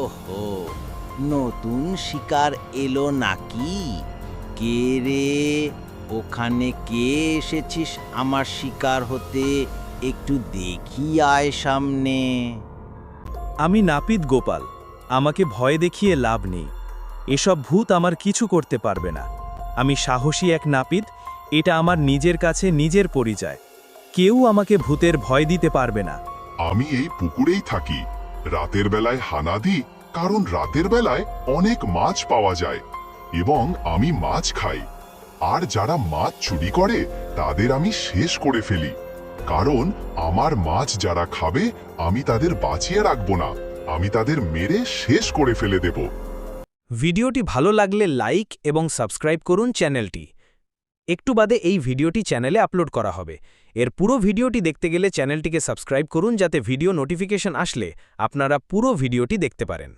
ওহো নতুন শিকার এলো নাকি? কে রে? ওখানে কে এসেছিস আমার শিকার হতে? একটু দেখি আয় সামনে। আমি নাপিত গোপাল আমাকে ভয় দেখিয়ে লাভ নেই। এসব ভূত আমার কিছু করতে পারবে না। আমি সাহসী এক নাপিত এটা আমার নিজের কাছে নিজের পরিচয়। কেউ আমাকে ভূতের ভয় দিতে পারবে না। আমি এই পুকুরেই থাকি। রাতের বেলায় হানা দিই, কারণ রাতের বেলায় অনেক মাছ পাওয়া যায় এবং আমি মাছ খাই। আর যারা মাছ চুরি করে, তাদের আমি শেষ করে ফেলি। কারণ আমার মাছ যারা খাবে, আমি তাদের বাঁচিয়ে রাখব না, আমি তাদের মেরে শেষ করে ফেলে দেব। ভিডিওটি ভালো লাগলে লাইক এবং সাবস্ক্রাইব করুন চ্যানেলটি। একটু বাদে এই ভিডিওটি চ্যানেলে আপলোড করা হবে। এর পুরো ভিডিওটি দেখতে গেলে চ্যানেলটিকে সাবস্ক্রাইব করুন যাতে ভিডিও নোটিফিকেশন আসলে আপনারা পুরো ভিডিওটি দেখতে পারেন।